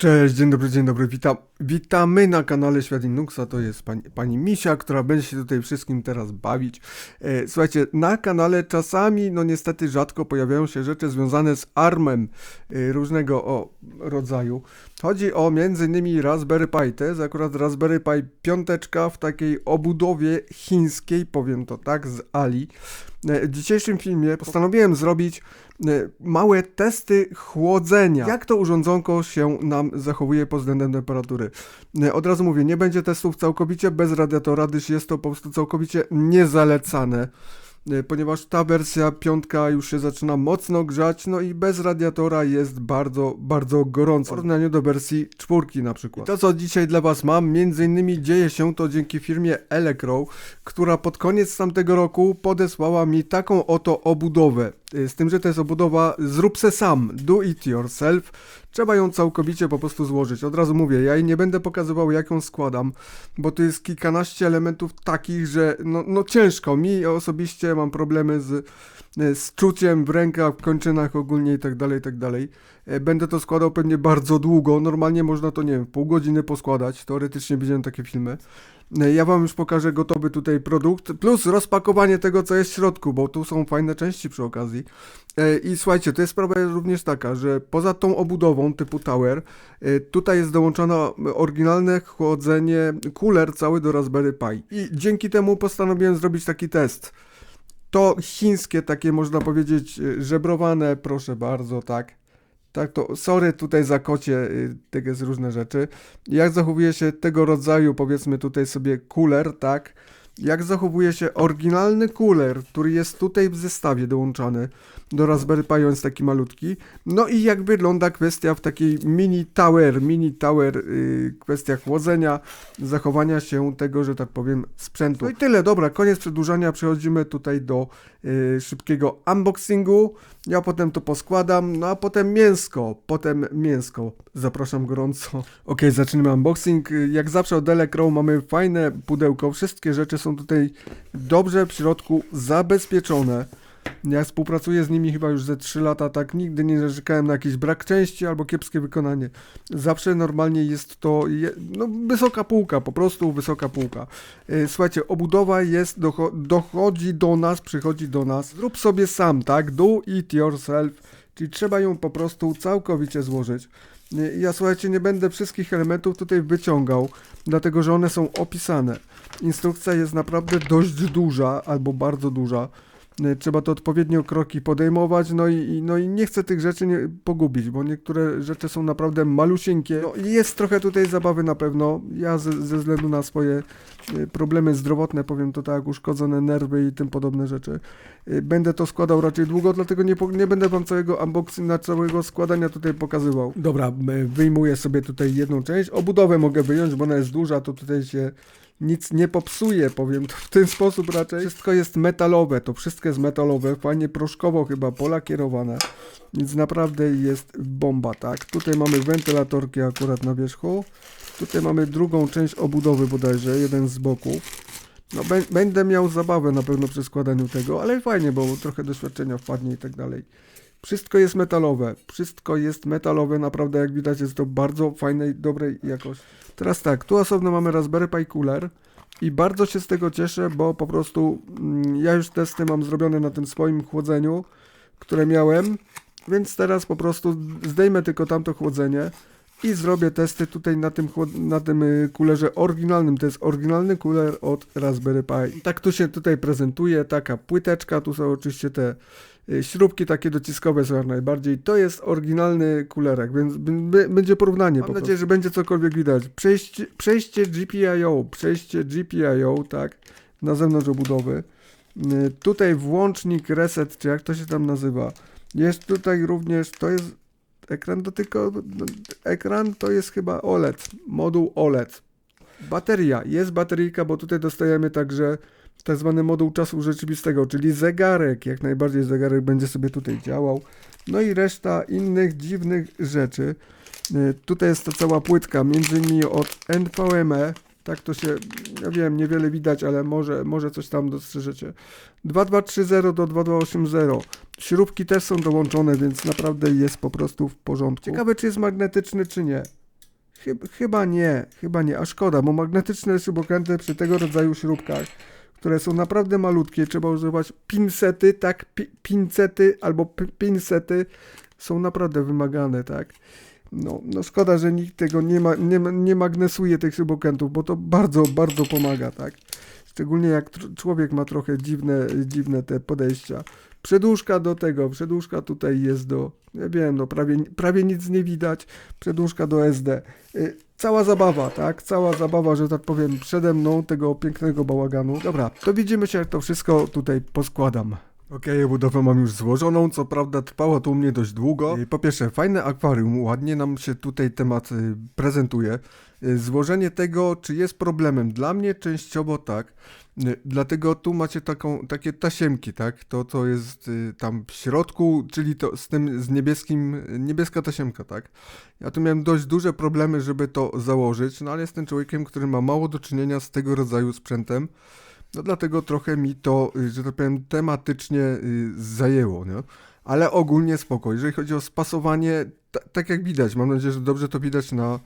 Cześć, dzień dobry, dzień dobry, witam. Witamy na kanale Świat Linuxa, to jest pani, pani Misia, która będzie się tutaj wszystkim teraz bawić. E, słuchajcie, na kanale czasami, no niestety rzadko pojawiają się rzeczy związane z ARMem e, różnego o, rodzaju. Chodzi o innymi Raspberry Pi, to jest akurat Raspberry Pi piąteczka w takiej obudowie chińskiej, powiem to tak, z Ali. E, W dzisiejszym filmie postanowiłem zrobić małe testy chłodzenia. Jak to urządzonko się nam zachowuje pod względem temperatury. E, Od razu mówię, nie będzie testów całkowicie bez radiatora, gdyż jest to po prostu całkowicie niezalecane. e, Ponieważ ta wersja piątka już się zaczyna mocno grzać, no i bez radiatora jest bardzo, bardzo gorąco. W porównaniu do wersji czwórki na przykład. I to co dzisiaj dla Was mam, między innymi dzieje się to dzięki firmie Elecro, która pod koniec tamtego roku podesłała mi taką oto obudowę. Y, Z tym, że to jest obudowa zrób se sam, do it yourself. Trzeba ją całkowicie po prostu złożyć. Od razu mówię, ja jej nie będę pokazywał jak ją składam, bo to jest kilkanaście elementów takich, że no, no ciężko. Mi osobiście mam problemy z, z czuciem w rękach, w kończynach ogólnie i tak dalej, i tak dalej. E, Będę to składał pewnie bardzo długo. Normalnie można to, nie wiem, pół godziny poskładać. Teoretycznie widziałem takie filmy. E, Ja wam już pokażę gotowy tutaj produkt, plus rozpakowanie tego, co jest w środku, bo tu są fajne części przy okazji. E, I słuchajcie, to jest sprawa również taka, że poza tą obudową typu Tower, e, tutaj jest dołączone oryginalne chłodzenie, cooler cały do Raspberry Pi. I dzięki temu postanowiłem zrobić taki test. To chińskie, takie można powiedzieć, e, żebrowane, proszę bardzo, tak. Tak, to sorry tutaj za kocie, y, tak jest różne rzeczy. Jak zachowuje się tego rodzaju, powiedzmy tutaj sobie cooler, tak? Jak zachowuje się oryginalny cooler, który jest tutaj w zestawie dołączany do Raspberry Pi, on jest taki malutki. No i jak wygląda kwestia w takiej mini tower, mini tower, yy, kwestia chłodzenia, zachowania się tego, że tak powiem, sprzętu. No i tyle, dobra, koniec przedłużania, przechodzimy tutaj do yy, szybkiego unboxingu. Ja potem to poskładam, no a potem mięsko, potem mięsko. Zapraszam gorąco. Ok, zaczniemy unboxing. Jak zawsze od Elecro mamy fajne pudełko, wszystkie rzeczy są tutaj dobrze w środku zabezpieczone. Ja współpracuję z nimi chyba już ze 3 lata, tak nigdy nie narzekałem na jakiś brak części albo kiepskie wykonanie. Zawsze normalnie jest to no, wysoka półka, po prostu wysoka półka. E, Słuchajcie, obudowa jest, docho- dochodzi do nas, przychodzi do nas. Zrób sobie sam, tak? Do it yourself, czyli trzeba ją po prostu całkowicie złożyć. E, Ja słuchajcie, nie będę wszystkich elementów tutaj wyciągał, dlatego że one są opisane. Instrukcja jest naprawdę dość duża, albo bardzo duża. E, Trzeba to odpowiednio kroki podejmować, no i, no i nie chcę tych rzeczy nie pogubić, bo niektóre rzeczy są naprawdę malusieńkie. No jest trochę tutaj zabawy na pewno. Ja ze, ze względu na swoje e, problemy zdrowotne, powiem to tak, uszkodzone nerwy i tym podobne rzeczy. e, Będę to składał raczej długo, dlatego nie, nie będę wam całego unboxingu, całego składania tutaj pokazywał. Dobra, wyjmuję sobie tutaj jedną część. Obudowę mogę wyjąć, bo ona jest duża, to tutaj się nic nie popsuje, powiem to w ten sposób raczej. Wszystko jest metalowe, to wszystko jest metalowe, fajnie proszkowo chyba polakierowane, więc naprawdę jest bomba, tak? Tutaj mamy wentylatorki akurat na wierzchu, tutaj mamy drugą część obudowy bodajże, jeden z boków. No, bę- będę miał zabawę na pewno przy składaniu tego, ale fajnie, bo trochę doświadczenia wpadnie i tak dalej. Wszystko jest metalowe, wszystko jest metalowe, naprawdę jak widać jest to bardzo fajnej, dobrej jakości. Teraz tak, tu osobno mamy Raspberry Pi Cooler i bardzo się z tego cieszę, bo po prostu mm, ja już testy mam zrobione na tym swoim chłodzeniu, które miałem, więc teraz po prostu zdejmę tylko tamto chłodzenie i zrobię testy tutaj na tym, na tym y, kulerze oryginalnym. To jest oryginalny kuler od Raspberry Pi. Tak tu się tutaj prezentuje, taka płyteczka, tu są oczywiście te śrubki takie dociskowe są jak najbardziej. To jest oryginalny kulerek, więc będzie porównanie. Mam nadzieję, że będzie cokolwiek widać. Przejście, przejście GPIO, przejście GPIO, tak, na zewnątrz obudowy. Y, Tutaj włącznik reset, czy jak to się tam nazywa. Jest tutaj również, to jest ekran dotykowy, no, ekran to jest chyba OLED, moduł OLED. Bateria, jest bateryjka, bo tutaj dostajemy także tak zwany moduł czasu rzeczywistego, czyli zegarek, jak najbardziej zegarek będzie sobie tutaj działał. No i reszta innych dziwnych rzeczy. Y, Tutaj jest ta cała płytka, między innymi od NVMe. Tak to się, ja wiem, niewiele widać, ale może, może coś tam dostrzeżecie. 2230 do 2280. Śrubki też są dołączone, więc naprawdę jest po prostu w porządku. Ciekawe, czy jest magnetyczny, czy nie. Chyb, chyba nie, chyba nie, a szkoda, bo magnetyczne śrubokręty przy tego rodzaju śrubkach, które są naprawdę malutkie, trzeba używać pincety, tak, pi, pincety albo pincety są naprawdę wymagane, tak. No, no szkoda, że nikt tego nie, ma, nie, nie magnesuje tych śrubokrętów, bo to bardzo, bardzo pomaga, tak. Szczególnie jak człowiek ma trochę dziwne, dziwne te podejścia. Przedłużka do tego, przedłużka tutaj jest do, nie wiem, no prawie, prawie nic nie widać, przedłużka do SD. Y, Cała zabawa, tak? Cała zabawa, że tak powiem, przede mną tego pięknego bałaganu. Dobra, to widzimy się, jak to wszystko tutaj poskładam. Okej, budowę mam już złożoną, co prawda trwało to u mnie dość długo. Po pierwsze, fajne akwarium, ładnie nam się tutaj temat y, prezentuje. Y, Złożenie tego, czy jest problemem? Dla mnie częściowo tak. Y, Dlatego tu macie taką, takie tasiemki, tak? To, co jest y, tam w środku, czyli to z tym, z niebieskim, niebieska tasiemka, tak? Ja tu miałem dość duże problemy, żeby to założyć, no ale jestem człowiekiem, który ma mało do czynienia z tego rodzaju sprzętem. No dlatego trochę mi to, y, że tak powiem, tematycznie y, zajęło, nie? Ale ogólnie spoko. Jeżeli chodzi o spasowanie, ta, tak jak widać, mam nadzieję, że dobrze to widać na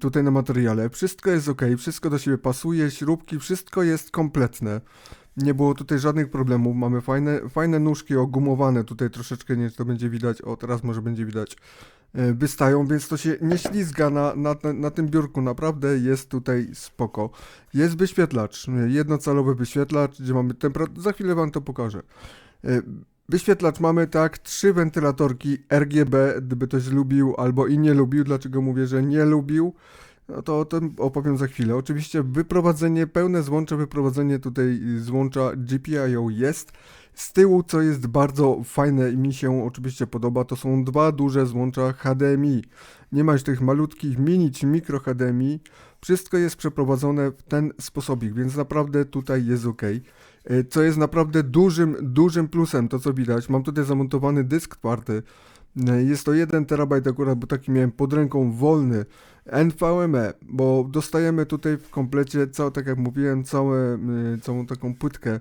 tutaj na materiale. Wszystko jest ok, wszystko do siebie pasuje, śrubki, wszystko jest kompletne. Nie było tutaj żadnych problemów. Mamy fajne, fajne nóżki ogumowane. Tutaj troszeczkę nie to będzie widać. O, teraz może będzie widać. y, Wystają, więc to się nie ślizga na, na, na, na tym biurku. Naprawdę jest tutaj spoko. Jest wyświetlacz, y, jednocalowy wyświetlacz, gdzie mamy temperaturę. Za chwilę wam to pokażę. Wyświetlacz mamy tak, trzy wentylatorki RGB, gdyby ktoś lubił albo i nie lubił. Dlaczego mówię, że nie lubił? No to o tym opowiem za chwilę. Oczywiście wyprowadzenie, pełne złącze, wyprowadzenie tutaj złącza GPIO jest. Z tyłu, co jest bardzo fajne i mi się oczywiście podoba, to są dwa duże złącza HDMI. Nie masz tych malutkich mini czy mikro HDMI. Wszystko jest przeprowadzone w ten sposobik, więc naprawdę tutaj jest ok. E, Co jest naprawdę dużym, dużym plusem, to co widać. Mam tutaj zamontowany dysk twardy. E, Jest to 1 terabajt akurat, bo taki miałem pod ręką wolny. NVMe, bo dostajemy tutaj w komplecie, całe, tak jak mówiłem, całe, y, całą taką płytkę.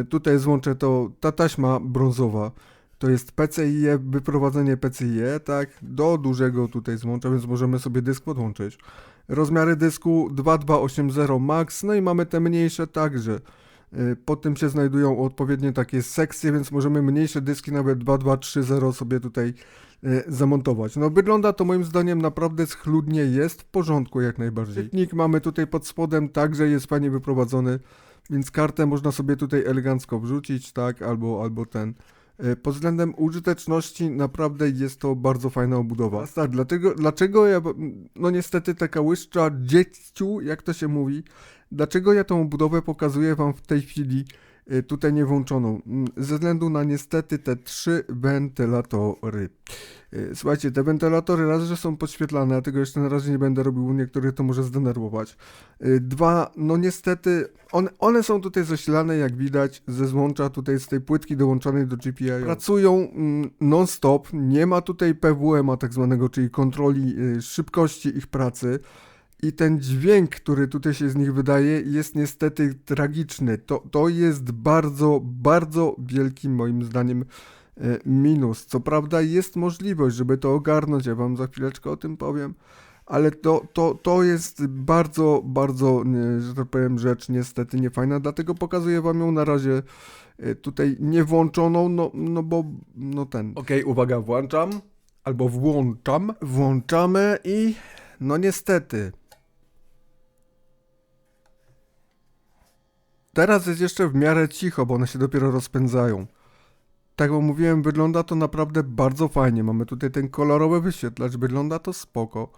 Y, Tutaj złączę to, ta taśma brązowa. To jest PCIe, wyprowadzenie PCIe, tak, do dużego tutaj złącza, więc możemy sobie dysk podłączyć. Rozmiary dysku 2280 max, no i mamy te mniejsze także. Y, Pod tym się znajdują odpowiednie takie sekcje, więc możemy mniejsze dyski, nawet 2230 sobie tutaj y, zamontować. No wygląda to moim zdaniem naprawdę schludnie, jest w porządku jak najbardziej. Czytnik mamy tutaj pod spodem, także jest fajnie wyprowadzony, więc kartę można sobie tutaj elegancko wrzucić, tak, albo, albo ten. Y, Pod względem użyteczności naprawdę jest to bardzo fajna obudowa. Tak, dlatego, dlaczego ja, no niestety taka łyżcza dzieciu, jak to się mówi, Dlaczego ja tą budowę pokazuję Wam w tej chwili y, tutaj nie włączoną? Mm, Ze względu na niestety te trzy wentylatory. Y, Słuchajcie, te wentylatory raz, że są podświetlane, a tego jeszcze na razie nie będę robił, niektórych to może zdenerwować. Y, Dwa, no niestety, one, one są tutaj zasilane, jak widać, ze złącza tutaj z tej płytki dołączonej do GPI. Pracują mm, non-stop, nie ma tutaj PWM-a tak zwanego, czyli kontroli szybkości ich pracy. I ten dźwięk, który tutaj się z nich wydaje, jest niestety tragiczny. To, to jest bardzo, bardzo wielki moim zdaniem e, minus. Co prawda jest możliwość, żeby to ogarnąć, ja wam za chwileczkę o tym powiem, ale to, to, to jest bardzo, bardzo, że tak powiem, rzecz niestety niefajna, dlatego pokazuję wam ją na razie e, tutaj nie włączoną, no, no bo, no ten. Okej, uwaga, włączam, albo włączam, włączamy i no niestety. Teraz jest jeszcze w miarę cicho, bo one się dopiero rozpędzają. Tak jak mówiłem, wygląda to naprawdę bardzo fajnie. Mamy tutaj ten kolorowy wyświetlacz, wygląda to spoko.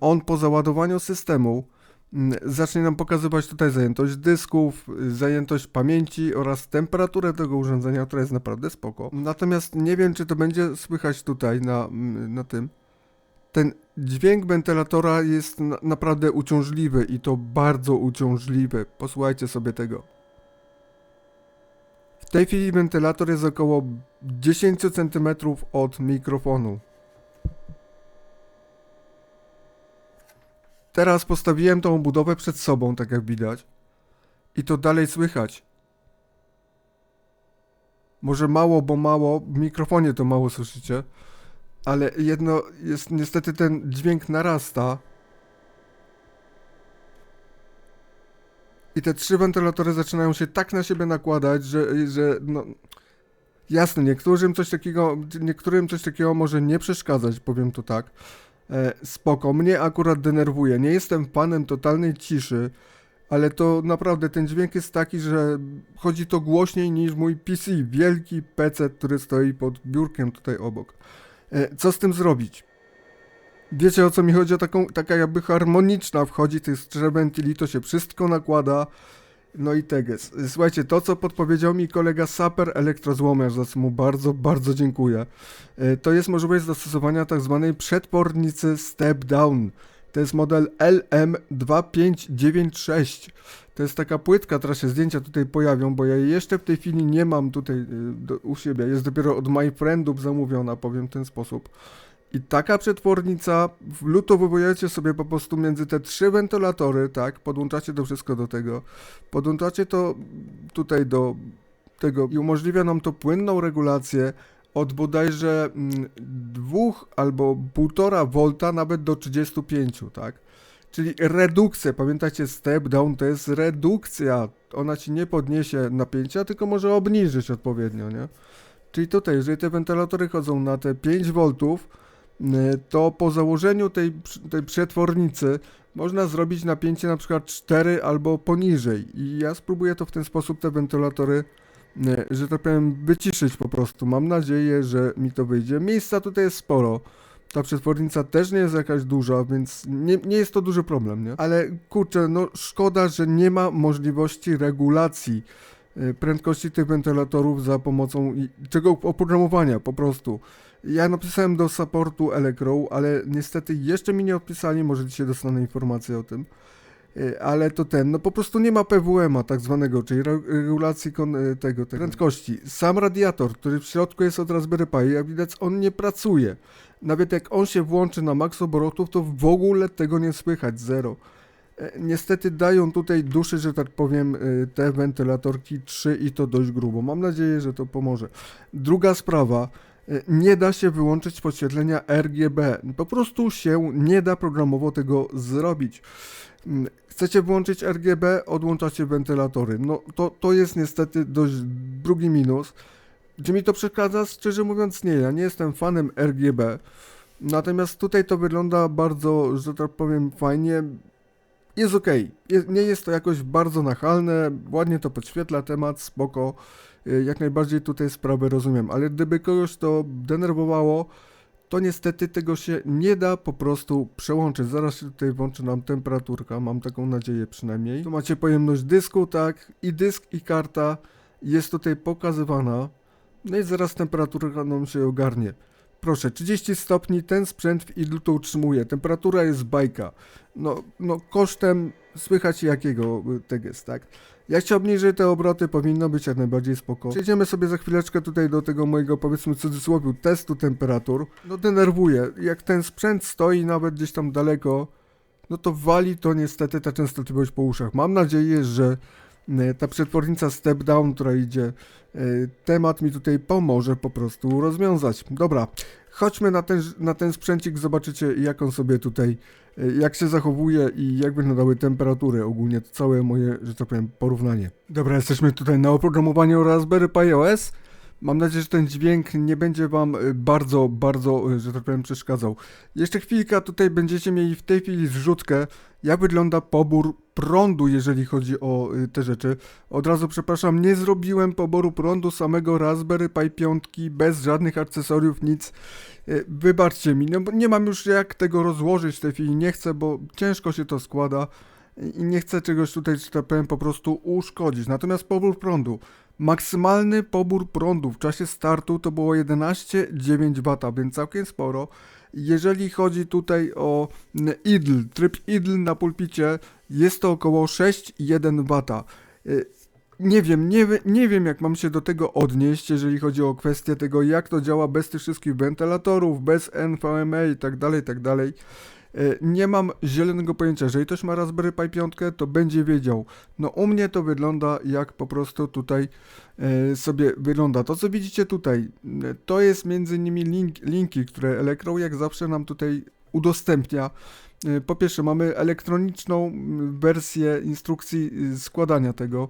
On po załadowaniu systemu mm, zacznie nam pokazywać tutaj zajętość dysków, zajętość pamięci oraz temperaturę tego urządzenia, która jest naprawdę spoko. Natomiast nie wiem, czy to będzie słychać tutaj na, mm, na tym. Ten dźwięk wentylatora jest na, naprawdę uciążliwy i to bardzo uciążliwy. Posłuchajcie sobie tego. W tej chwili wentylator jest około 10 cm od mikrofonu. Teraz postawiłem tą budowę przed sobą, tak jak widać. I to dalej słychać. Może mało, bo mało, w mikrofonie to mało słyszycie. Ale jedno jest, niestety ten dźwięk narasta. I te trzy wentylatory zaczynają się tak na siebie nakładać, że, że no... Jasne, niektórym coś takiego, niektórym coś takiego może nie przeszkadzać, powiem to tak. E, spoko, mnie akurat denerwuje. Nie jestem fanem totalnej ciszy, ale to naprawdę ten dźwięk jest taki, że chodzi to głośniej niż mój PC, wielki PC, który stoi pod biurkiem tutaj obok. E, co z tym zrobić? Wiecie o co mi chodzi? O taką, taka jakby harmoniczna wchodzi tych strzebentili, to się wszystko nakłada. No i teges. Słuchajcie, to co podpowiedział mi kolega Saper Elektrozłomiarz, za co mu bardzo, bardzo dziękuję, e, to jest możliwość zastosowania tak zwanej przedpornicy Step Down. To jest model LM2596. To jest taka płytka, teraz się zdjęcia tutaj pojawią, bo ja jej jeszcze w tej chwili nie mam tutaj y, do, u siebie. Jest dopiero od My Friendów zamówiona, powiem w ten sposób. I taka przetwornica, wlutowujecie sobie po prostu między te trzy wentylatory, tak, podłączacie to wszystko do tego, podłączacie to tutaj do tego i umożliwia nam to płynną regulację od bodajże mm, 2 albo 1,5 V nawet do 35, tak? Czyli redukcja, pamiętajcie, step down to jest redukcja. Ona ci nie podniesie napięcia, tylko może obniżyć odpowiednio, nie? Czyli tutaj, jeżeli te wentylatory chodzą na te 5 V, to po założeniu tej, tej przetwornicy można zrobić napięcie na przykład 4 albo poniżej. I ja spróbuję to w ten sposób te wentylatory że tak powiem, wyciszyć po prostu. Mam nadzieję, że mi to wyjdzie. Miejsca tutaj jest sporo. Ta przetwornica też nie jest jakaś duża, więc nie, nie jest to duży problem, nie? Ale kurczę, no szkoda, że nie ma możliwości regulacji y, prędkości tych wentylatorów za pomocą tego oprogramowania po prostu. Ja napisałem do supportu Elecrow, ale niestety jeszcze mi nie odpisali, może dzisiaj dostanę informację o tym. Y, ale to ten, no po prostu nie ma PWM-a tak zwanego, czyli re- regulacji y, tego, tego prędkości. Sam radiator, który w środku jest od Raspberry Pi, jak widać on nie pracuje. Nawet jak on się włączy na maks obrotów, to w ogóle tego nie słychać, zero. E, Niestety dają tutaj duszy, że tak powiem, y, te wentylatorki 3 i to dość grubo. Mam nadzieję, że to pomoże. Druga sprawa, nie da się wyłączyć podświetlenia RGB. Po prostu się nie da programowo tego zrobić. Mm, Chcecie włączyć RGB, odłączacie wentylatory. No to, to jest niestety dość drugi minus. Czy mi to przeszkadza? Szczerze mówiąc nie, ja nie jestem fanem RGB. Natomiast tutaj to wygląda bardzo, że tak powiem, fajnie. Jest ok. Jest, nie jest to jakoś bardzo nachalne, ładnie to podświetla temat, spoko. Y, Jak najbardziej tutaj sprawę rozumiem, ale gdyby kogoś to denerwowało, to niestety tego się nie da po prostu przełączyć. Zaraz się tutaj włączy nam temperaturka, mam taką nadzieję przynajmniej. Tu macie pojemność dysku, tak, i dysk i karta jest tutaj pokazywana. No i zaraz temperaturka nam się ogarnie. Proszę, 30 stopni, ten sprzęt w idlu to utrzymuje. Temperatura jest bajka. No, no kosztem słychać jakiego y, tego jest, tak? Jak się obniży te obroty, powinno być jak najbardziej spoko. Przejdziemy sobie za chwileczkę tutaj do tego mojego, powiedzmy w cudzysłowie, testu temperatur. No denerwuje. Jak ten sprzęt stoi nawet gdzieś tam daleko, no to wali to niestety ta częstotliwość po uszach. Mam nadzieję, że e, ta przetwornica step down, która idzie, e, temat mi tutaj pomoże po prostu rozwiązać. Dobra, chodźmy na ten, na ten sprzęcik, zobaczycie jak on sobie tutaj, jak się zachowuje i jak wyglądały temperatury ogólnie, to całe moje, że tak powiem, porównanie. Dobra, jesteśmy tutaj na oprogramowaniu Raspberry Pi OS. Mam nadzieję, że ten dźwięk nie będzie Wam y, bardzo, bardzo, y, że tak powiem, przeszkadzał. Jeszcze chwilkę, tutaj będziecie mieli w tej chwili zrzutkę, jak wygląda pobór prądu, jeżeli chodzi o y, te rzeczy. Od razu przepraszam, nie zrobiłem poboru prądu samego Raspberry Pi 5 bez żadnych akcesoriów, nic. Wybaczcie mi, no bo nie mam już jak tego rozłożyć w tej chwili, nie chcę, bo ciężko się to składa i nie chcę czegoś tutaj, że tak powiem, po prostu uszkodzić. Natomiast pobór prądu. Maksymalny pobór prądu w czasie startu to było 11,9 W, więc całkiem sporo. Jeżeli chodzi tutaj o idle, tryb idle na pulpicie, jest to około 6,1 W. Y, Nie wiem, nie, nie wiem jak mam się do tego odnieść, jeżeli chodzi o kwestię tego, jak to działa bez tych wszystkich wentylatorów, bez NVMe i tak dalej, tak dalej. E, Nie mam zielonego pojęcia, jeżeli ktoś ma Raspberry Pi 5, to będzie wiedział. No u mnie to wygląda jak po prostu tutaj e, sobie wygląda. To co widzicie tutaj, e, to jest między innymi link, linki, które Electro jak zawsze nam tutaj udostępnia. Po pierwsze mamy elektroniczną mm, wersję instrukcji y, składania tego.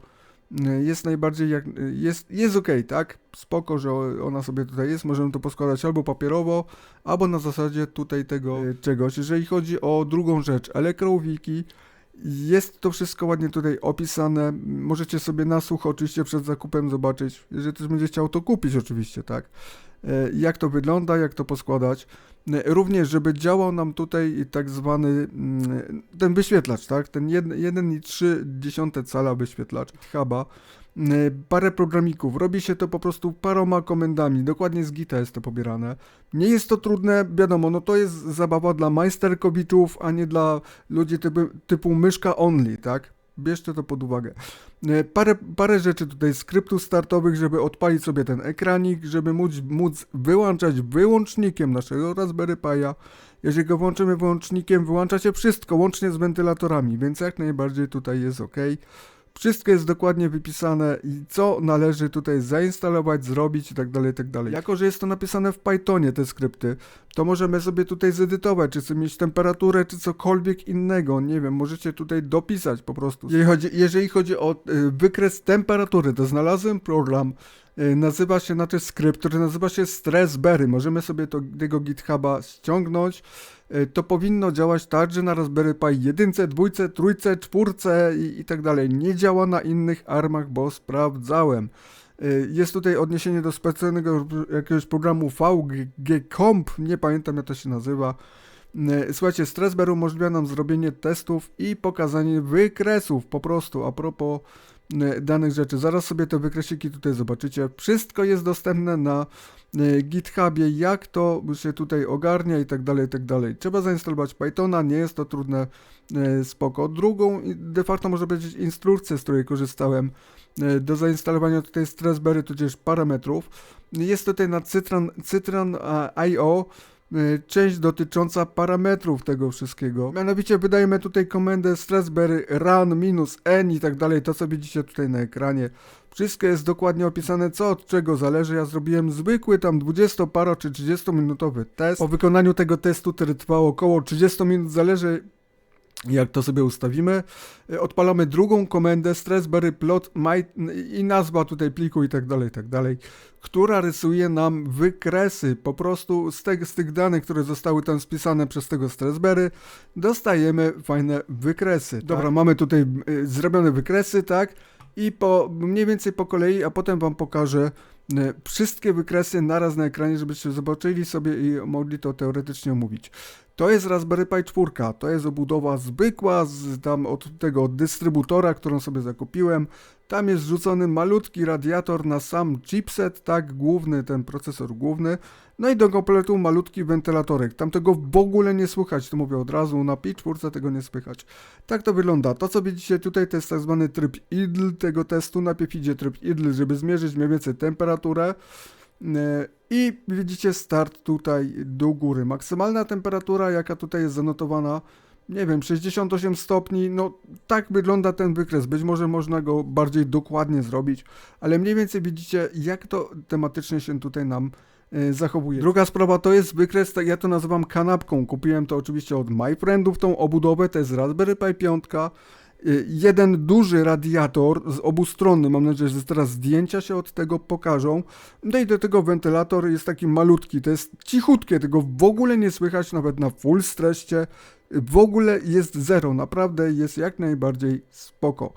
Jest najbardziej jak, jest, jest ok, tak? Spoko, że ona sobie tutaj jest, możemy to poskładać albo papierowo, albo na zasadzie tutaj tego e, czegoś. Jeżeli chodzi o drugą rzecz, Electrowiki, jest to wszystko ładnie tutaj opisane. Możecie sobie na słuch oczywiście przed zakupem zobaczyć. Jeżeli ktoś będzie chciał to kupić oczywiście, tak? E, Jak to wygląda, jak to poskładać. E, Również, żeby działał nam tutaj tak zwany mm, ten wyświetlacz, tak? Ten 1,3 cala wyświetlacz huba. E, Parę programików. Robi się to po prostu paroma komendami. Dokładnie z Gita jest to pobierane. Nie jest to trudne, wiadomo, no to jest zabawa dla majsterkowiczów, a nie dla ludzi typu, typu myszka only, tak? Bierzcie to pod uwagę. E, Parę, parę rzeczy tutaj, skryptów startowych, żeby odpalić sobie ten ekranik, żeby móc, móc wyłączać wyłącznikiem naszego Raspberry Pi'a. Jeżeli go włączymy wyłącznikiem, wyłączacie wszystko, łącznie z wentylatorami, więc jak najbardziej tutaj jest ok. Wszystko jest dokładnie wypisane i co należy tutaj zainstalować, zrobić i tak dalej, i tak. Jako, że jest to napisane w Pythonie te skrypty, to możemy sobie tutaj zedytować, czy chcemy mieć temperaturę, czy cokolwiek innego, nie wiem, możecie tutaj dopisać po prostu. Jeżeli chodzi, jeżeli chodzi o y, wykres temperatury, to znalazłem program, nazywa się, znaczy skrypt, który nazywa się Stressberry. Możemy sobie to, tego GitHuba ściągnąć. Y, To powinno działać także na Raspberry Pi 1, 2, 3, 4 i, i tak dalej. Nie działa na innych armach, bo sprawdzałem. Y, Jest tutaj odniesienie do specjalnego jakiegoś programu VG-Comp, nie pamiętam jak to się nazywa. Y, Słuchajcie, Stressberry umożliwia nam zrobienie testów i pokazanie wykresów po prostu a propos y, danych rzeczy. Zaraz sobie te wykresiki tutaj zobaczycie. Wszystko jest dostępne na y, GitHubie, jak to się tutaj ogarnia i tak dalej, i tak dalej. Trzeba zainstalować Pythona, nie jest to trudne, y, spoko. Drugą de facto może być instrukcja, z której korzystałem do zainstalowania tutaj Stressberry, tudzież parametrów. Jest tutaj na Cytran, IO część dotycząca parametrów tego wszystkiego. Mianowicie wydajemy tutaj komendę stressberry run minus n i tak dalej, to co widzicie tutaj na ekranie. Wszystko jest dokładnie opisane, co od czego zależy. Ja zrobiłem zwykły tam 20 paro czy 30 minutowy test. Po wykonaniu tego testu, który trwał około 30 minut, zależy jak to sobie ustawimy, y, odpalamy drugą komendę stressberry plot my, i nazwa tutaj pliku i tak dalej, i tak dalej, która rysuje nam wykresy. Po prostu z, te, z tych danych, które zostały tam spisane przez tego stressberry, dostajemy fajne wykresy. Dobra, mamy tutaj y, zrobione wykresy, tak? I po mniej więcej po kolei, a potem wam pokażę wszystkie wykresy naraz na ekranie, żebyście zobaczyli sobie i mogli to teoretycznie omówić. To jest Raspberry Pi 4, to jest obudowa zwykła z tam od tego dystrybutora, którą sobie zakupiłem. Tam jest wrzucony malutki radiator na sam chipset, tak, główny, ten procesor główny. No i do kompletu malutki wentylatorek. Tam tego w ogóle nie słychać, to mówię od razu, na Pi 4 tego nie słychać. Tak to wygląda. To co widzicie tutaj to jest tak zwany tryb idle tego testu. Najpierw idzie tryb idle, żeby zmierzyć mniej więcej temperaturę. E, I widzicie start tutaj do góry. Maksymalna temperatura, jaka tutaj jest zanotowana, nie wiem, 68 stopni. No tak wygląda ten wykres. Być może można go bardziej dokładnie zrobić, ale mniej więcej widzicie, jak to tematycznie się tutaj nam e, zachowuje. Druga sprawa to jest wykres, tak ja to nazywam kanapką. Kupiłem to oczywiście od MyFriendów, tą obudowę, to jest Raspberry Pi 5. Y, jeden duży radiator z obu stron. Mam nadzieję, że teraz zdjęcia się od tego pokażą. No i do tego wentylator jest taki malutki, to jest cichutkie, tego w ogóle nie słychać nawet na full streście. W ogóle jest zero, naprawdę jest jak najbardziej spoko.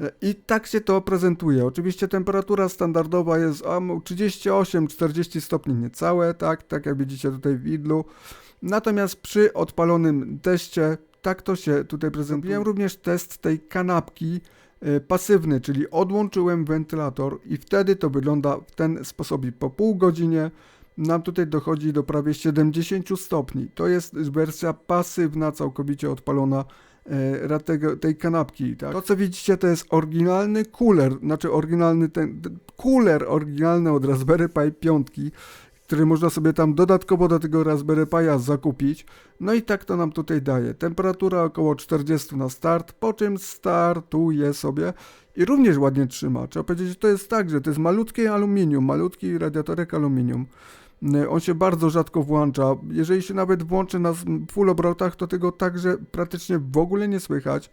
Y, I tak się to prezentuje. Oczywiście temperatura standardowa jest a, 38-40 stopni niecałe, tak, tak jak widzicie tutaj w idlu. Natomiast przy odpalonym teście tak to się tutaj prezentuje. Zrobiłem również test tej kanapki e, pasywny, czyli odłączyłem wentylator i wtedy to wygląda w ten sposób. I po pół godzinie nam tutaj dochodzi do prawie 70 stopni. To jest wersja pasywna, całkowicie odpalona tego, tej kanapki. Tak? To co widzicie to jest oryginalny cooler, znaczy oryginalny ten, ten cooler oryginalny od Raspberry Pi 5 który można sobie tam dodatkowo do tego Raspberry Pi'a zakupić. No i tak to nam tutaj daje. Temperatura około 40 na start, po czym startuje sobie i również ładnie trzyma. Trzeba powiedzieć, że to jest tak, że to jest malutkie aluminium, malutki radiatorek aluminium. Y, On się bardzo rzadko włącza. Jeżeli się nawet włączy na full obrotach, to tego także praktycznie w ogóle nie słychać.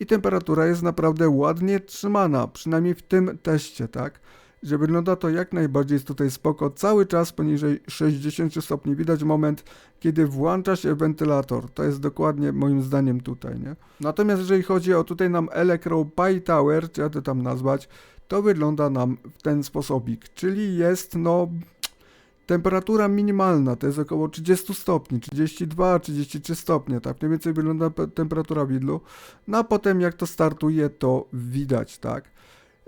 I temperatura jest naprawdę ładnie trzymana, przynajmniej w tym teście, tak? Że wygląda to jak najbardziej jest tutaj spoko. Cały czas poniżej 60 stopni. Widać moment, kiedy włącza się wentylator. To jest dokładnie moim zdaniem tutaj, nie? Natomiast jeżeli chodzi o tutaj nam Electro Pi Tower, czy to tam nazwać, to wygląda nam w ten sposobik. Czyli jest, no, Temperatura minimalna to jest około 30 stopni, 32, 33 stopnie, tak mniej więcej wygląda pe- temperatura widlu. No a potem jak to startuje, to widać, tak.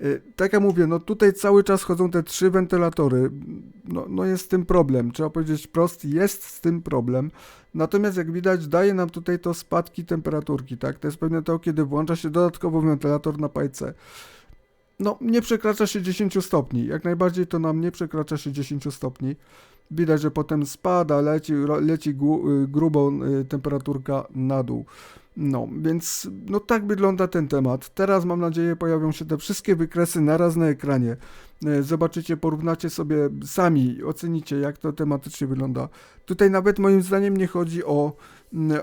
Y, Tak jak mówię, no tutaj cały czas chodzą te trzy wentylatory. No, no jest z tym problem, trzeba powiedzieć wprost, jest z tym problem. Natomiast jak widać, daje nam tutaj to spadki temperaturki, tak. To jest pewnie to, kiedy włącza się dodatkowo wentylator na pajce. No, nie przekracza się 10 stopni. Jak najbardziej to nam nie przekracza się 10 stopni. Widać, że potem spada, leci, leci y, grubo y, temperaturka na dół. No, więc no tak wygląda ten temat. Teraz mam nadzieję pojawią się te wszystkie wykresy naraz na ekranie. Y, Zobaczycie, porównacie sobie sami, ocenicie jak to tematycznie wygląda. Tutaj nawet moim zdaniem nie chodzi o,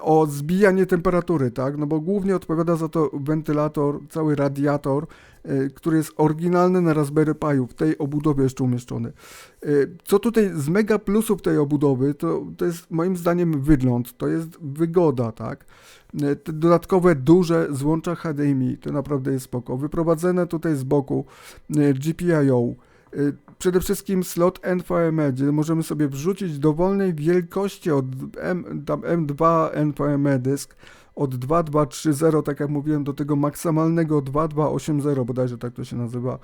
o zbijanie temperatury, tak? No bo głównie odpowiada za to wentylator, cały radiator, y, który jest oryginalny na Raspberry Pi'u, w tej obudowie jeszcze umieszczony. Y, Co tutaj z mega plusów tej obudowy, to, to jest moim zdaniem wygląd, to jest wygoda, tak? Y, Te dodatkowe duże złącza HDMI, to naprawdę jest spoko. Wyprowadzone tutaj z boku GPIO, przede wszystkim slot NVMe, gdzie możemy sobie wrzucić dowolnej wielkości od M, tam M2 NVMe od 2230, tak jak mówiłem, do tego maksymalnego 2280, bodajże tak to się nazywa.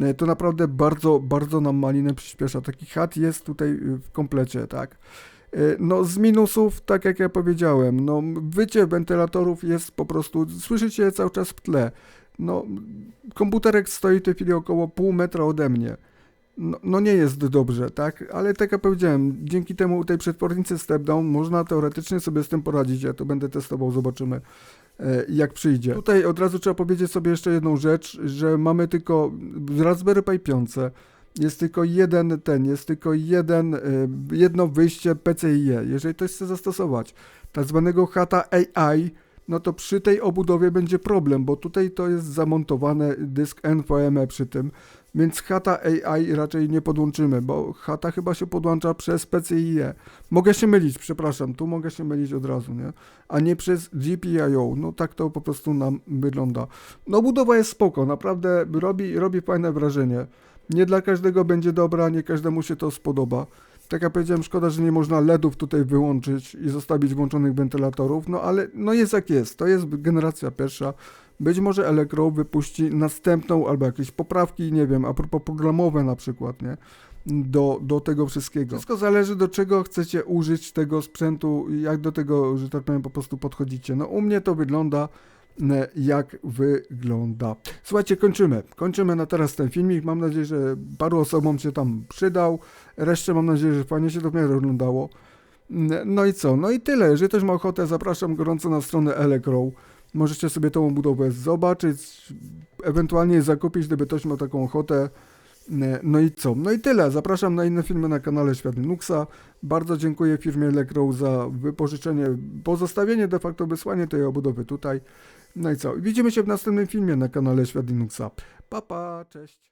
E, To naprawdę bardzo, bardzo nam malinę przyspiesza. Taki hat jest tutaj y, w komplecie, tak. E, No z minusów, tak jak ja powiedziałem, no wycie wentylatorów jest po prostu, słyszycie je cały czas w tle. No komputerek stoi w tej chwili około pół metra ode mnie. No, no nie jest dobrze, tak? Ale tak jak powiedziałem, dzięki temu tej przetwornicy step down można teoretycznie sobie z tym poradzić. Ja to będę testował, zobaczymy e, jak przyjdzie. Tutaj od razu trzeba powiedzieć sobie jeszcze jedną rzecz, że mamy tylko w Raspberry Pi 5 jest tylko jeden ten, jest tylko jeden, e, jedno wyjście PCIe. Jeżeli ktoś chce zastosować tak zwanego HATA AI, no to przy tej obudowie będzie problem, bo tutaj to jest zamontowany dysk NVMe przy tym, więc HATA AI raczej nie podłączymy, bo HATA chyba się podłącza przez PCIe. Mogę się mylić, przepraszam, tu mogę się mylić od razu, nie? A nie przez GPIO. No tak to po prostu nam wygląda. No budowa jest spoko, naprawdę robi, robi fajne wrażenie. Nie dla każdego będzie dobra, nie każdemu się to spodoba. Tak jak powiedziałem, szkoda, że nie można LEDów tutaj wyłączyć i zostawić włączonych wentylatorów, no ale no jest jak jest. To jest generacja pierwsza. Być może Electro wypuści następną albo jakieś poprawki, nie wiem, a propos programowe na przykład, nie? Do, do tego wszystkiego. Wszystko zależy do czego chcecie użyć tego sprzętu, jak do tego, że tak powiem, po prostu podchodzicie. No u mnie to wygląda jak wygląda. Słuchajcie, kończymy. Kończymy na teraz ten filmik. Mam nadzieję, że paru osobom się tam przydał. Reszcie mam nadzieję, że fajnie się to w miarę oglądało. No i co? No i tyle. Jeżeli ktoś ma ochotę, zapraszam gorąco na stronę Elecro. Możecie sobie tą budowę zobaczyć, ewentualnie zakupić, gdyby ktoś miał taką ochotę. No i co? No i tyle. Zapraszam na inne filmy na kanale Świat Linuxa. Bardzo dziękuję firmie Elecro za wypożyczenie, pozostawienie, de facto wysłanie tej obudowy tutaj. No i co? Widzimy się w następnym filmie na kanale Świat Linuxa. Pa, pa, cześć.